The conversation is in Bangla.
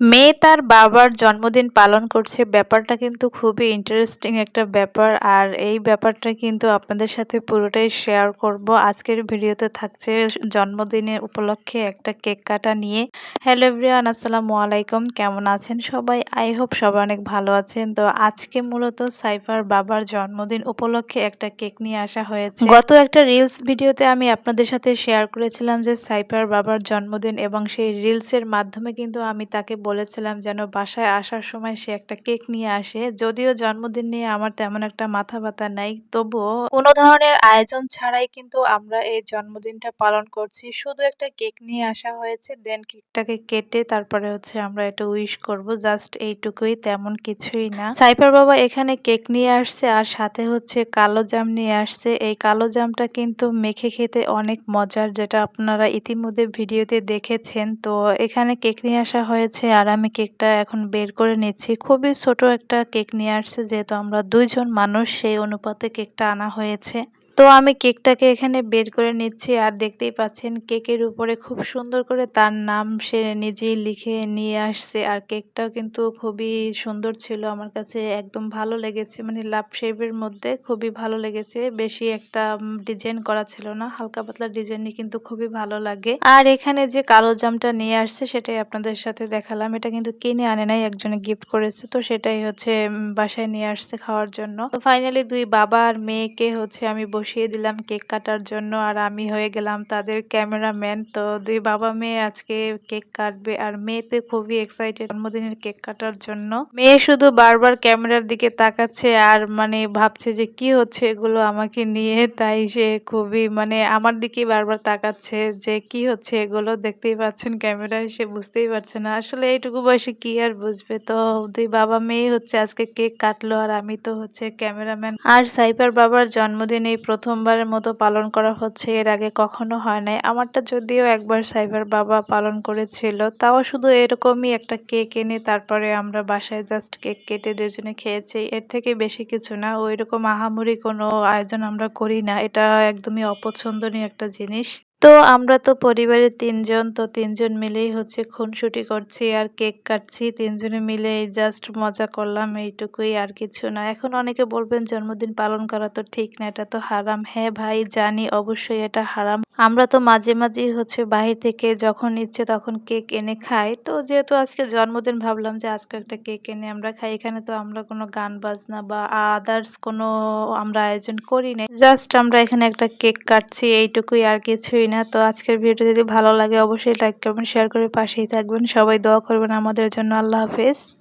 মেয়ে তার বাবার জন্মদিন পালন করছে। ব্যাপারটা কিন্তু খুবই ইন্টারেস্টিং একটা ব্যাপার। আর এই ব্যাপারটা কিন্তু আপনাদের সাথে পুরোটাই শেয়ার করব। আজকের ভিডিওতে থাকছে জন্মদিনের উপলক্ষে একটা কেক কাটা নিয়ে। হ্যালো এভরিওয়ান আসসালামু আলাইকুম। কেমন আছেন সবাই? আই হোপ সবাই অনেক ভালো আছেন। তো আজকে মূলত সাইফার বাবার জন্মদিন উপলক্ষে একটা কেক নিয়ে আসা হয়েছে। গত একটা রিলস ভিডিওতে আমি আপনাদের সাথে শেয়ার করেছিলাম যে সাইফার বাবার জন্মদিন এবং সেই রিলসের মাধ্যমে কিন্তু আমি তাকে বলেছিলাম যেন বাসায় আসার সময় সে একটা কেক নিয়ে আসে। যদিও জন্মদিন নিয়ে আমার তেমন একটা মাথা ব্যথা নাই, তবুও কোনো ধরনের আয়োজন ছাড়াই কিন্তু আমরা এই জন্মদিনটা পালন করছি। শুধু একটা কেক নিয়ে আসা হয়েছে, দেন কেকটাকে কেটে তারপরে হচ্ছে আমরা এটা উইশ করব। জাস্ট এইটুকুই, তেমন কিছুই না। সাইফার বাবা এখানে কেক নিয়ে আসছে আর সাথে হচ্ছে কালো জাম নিয়ে আসছে। এই কালো জামটা কিন্তু মেখে খেতে অনেক মজার, যেটা আপনারা ইতিমধ্যে ভিডিওতে দেখেছেন। তো এখানে কেক নিয়ে আসা হয়েছে আর আমি কেকটা এখন বের করে নিচ্ছি। খুবই ছোট একটা কেক নিয়ে আসছে, যেহেতু আমরা দুইজন মানুষ, সেই অনুপাতে কেকটা আনা হয়েছে। তো আমি কেকটাকে এখানে বের করে নিচ্ছি আর দেখতেই পাচ্ছেন কেকের উপরে খুব সুন্দর করে তার নাম সে নিজেই লিখে নিয়ে আসছে আর কেকটাও কিন্তু খুবই সুন্দর ছিল আমার কাছে একদম ভালো লেগেছে মানে লাভ শেপের মধ্যে খুবই ভালো লেগেছে, বেশি একটা ডিজাইন করা ছিল না, হালকা পাতলা ডিজাইনই কিন্তু খুবই ভালো লাগে। আর এখানে যে কালো জামটা নিয়ে আসছে সেটাই আপনাদের সাথে দেখালাম, এটা কিন্তু কিনে আনে নাই, একজনে গিফট করেছে, তো সেটাই হচ্ছে বাসায় নিয়ে আসছে খাওয়ার জন্য। তো ফাইনালি দুই বাবা আর মেয়েকে হচ্ছে আমি বসে বসিয়ে দিলাম কেক কাটার জন্য আর আমি হয়ে গেলাম তাদের ক্যামেরাম্যান। তো দুই বাবা মেয়ে আজকে কেক কাটবে আর মেয়েতে খুবই এক্সাইটেড জন্মদিনের কেক কাটার জন্য। মেয়ে শুধু বারবার ক্যামেরার দিকে তাকাচ্ছে আর মানে ভাবছে যে কি হচ্ছে এগুলো আমাকে নিয়ে। তাই সে খুবই মানে আমার দিকেই বারবার তাকাচ্ছে যে কি হচ্ছে এগুলো দেখতেই পাচ্ছেন ক্যামেরায়, সে বুঝতেই পারছে না। আসলে এইটুকু বয়সে কি আর বুঝবে? তো দুই বাবা মেয়ে হচ্ছে আজকে কেক কাটলো আর আমি তো হচ্ছে ক্যামেরাম্যান। আর সাইফার বাবার জন্মদিন এই প্রথমবারের মতো পালন করা হচ্ছে, এর আগে কখনো হয় নাই। আমারটা যদিও একবার সাইবার বাবা পালন করেছিল, তাও শুধু এরকমই একটা কেক এনে তারপরে আমরা বাসায় জাস্ট কেক কেটে দুজনে খেয়েছি। এর থেকে বেশি কিছু না ওই রকম আহামরি কোনো আয়োজন আমরা করি না। এটা একদমই অপছন্দনীয় একটা জিনিস। তো আমরা তো পরিবারের তিনজন, তো তিনজন মিলেই হচ্ছে খুনসুটি করছি আর কেক কাটছি। তিনজনে মিলে জাস্ট মজা করলাম, এইটুকুই আর কিছু না। এখন অনেকে বলবেন, জন্মদিন পালন করা তো ঠিক না, এটা তো হারাম। হ্যাঁ ভাই, জানি অবশ্যই এটা হারাম। আমরা তো মাঝে মাঝেই হচ্ছে বাহির থেকে যখন ইচ্ছে তখন কেক এনে খাই। তো যেহেতু আজকে জন্মদিন, ভাবলাম যে আজকে একটা কেক এনে আমরা খাই। এখানে তো আমরা কোনো গান বাজনা বা আদার্স কোনো আমরা আয়োজন করি না জাস্ট আমরা এখানে একটা কেক কাটছি, এইটুকুই আর কিছুই না। তো আজকের ভিডিও যদি ভালো লাগে, অবশ্যই লাইক করবেন শেয়ার করে পাশেই থাকবেন। সবাই দোয়া করবেন আমাদের জন্য। আল্লাহ হাফেজ।